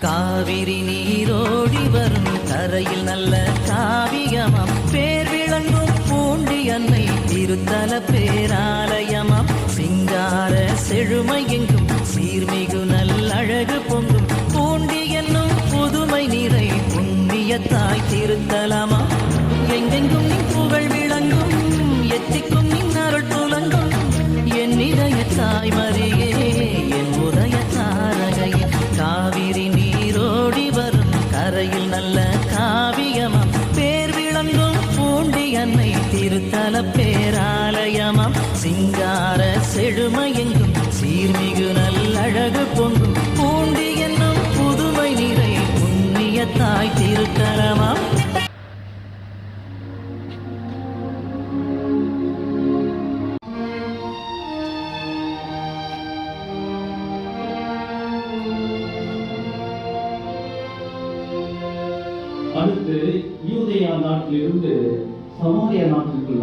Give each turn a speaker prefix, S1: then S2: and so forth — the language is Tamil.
S1: காவிரி நீரோடி வரும் கரையில் நல்ல காவியமம் பேர் விளங்கும் பூண்டி அன்னை திருத்தல பேராலயமம் சிங்கார செழுமை எங்கும் சீர்மிகு நல்லழகு பொங்கும். பூண்டி என்னும் புதுமை நிறை புண்ணிய தாய் திருத்தலமா? கரையில் நல்ல காவியமாம். பேர் விளங்கும் பூண்டி அன்னை திருத்தல பேராலயமாம். சிங்கார செழுமையெங்கும் சீர்மிகு நல்லழகு பொங்கும். பூண்டி என்னும் புதுமை நிறை புண்ணிய தாய் திருத்தலமாம்.
S2: அடுத்து யூதயா நாட்டிலிருந்து சமாரியா நாட்டிற்கு